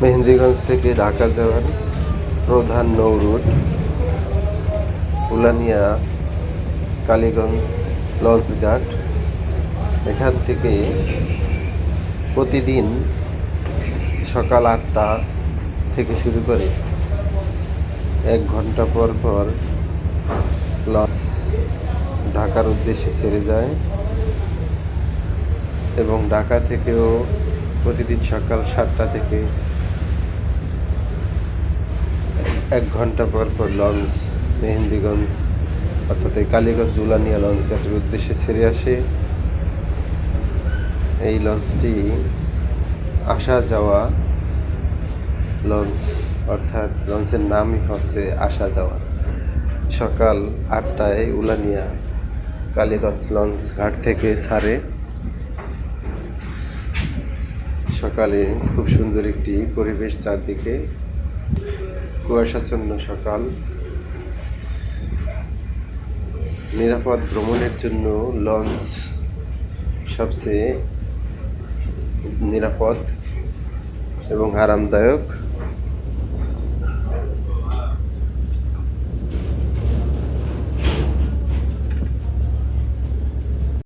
মেহেন্দিগঞ্জ থেকে ঢাকা যাওয়ার প্রধান নৌ রুট, উলানিয়া, কালীগঞ্জ, লঞ্চঘাট। এখান থেকে প্রতিদিন সকাল আটটা থেকে শুরু করে এক ঘণ্টা পর পর লঞ্চ ঢাকার উদ্দেশ্যে ছেড়ে যায় এবং ঢাকা থেকেও প্রতিদিন সকাল সাতটা থেকে ঘণ্টা পর পর লঞ্চ, মেহেন্দিগঞ্জ, অর্থাৎ এই কালীগঞ্জ উলানিয়া লঞ্চ ঘাটের উদ্দেশ্যে ছেড়ে আসে। এই লঞ্চটি আসা যাওয়া লঞ্চ, অর্থাৎ লঞ্চের নামই হচ্ছে আসা যাওয়া। সকাল আটটায় উলানিয়া কালীগঞ্জ লঞ্চ ঘাট থেকে ছাড়ে। সকালে খুব সুন্দর একটি পরিবেশ চারদিকে। কুয়াশাচ্ছন্ন সকাল। নিরাপদ ভ্রমণের জন্য লঞ্চ সবচেয়ে নিরাপদ এবং আরামদায়ক।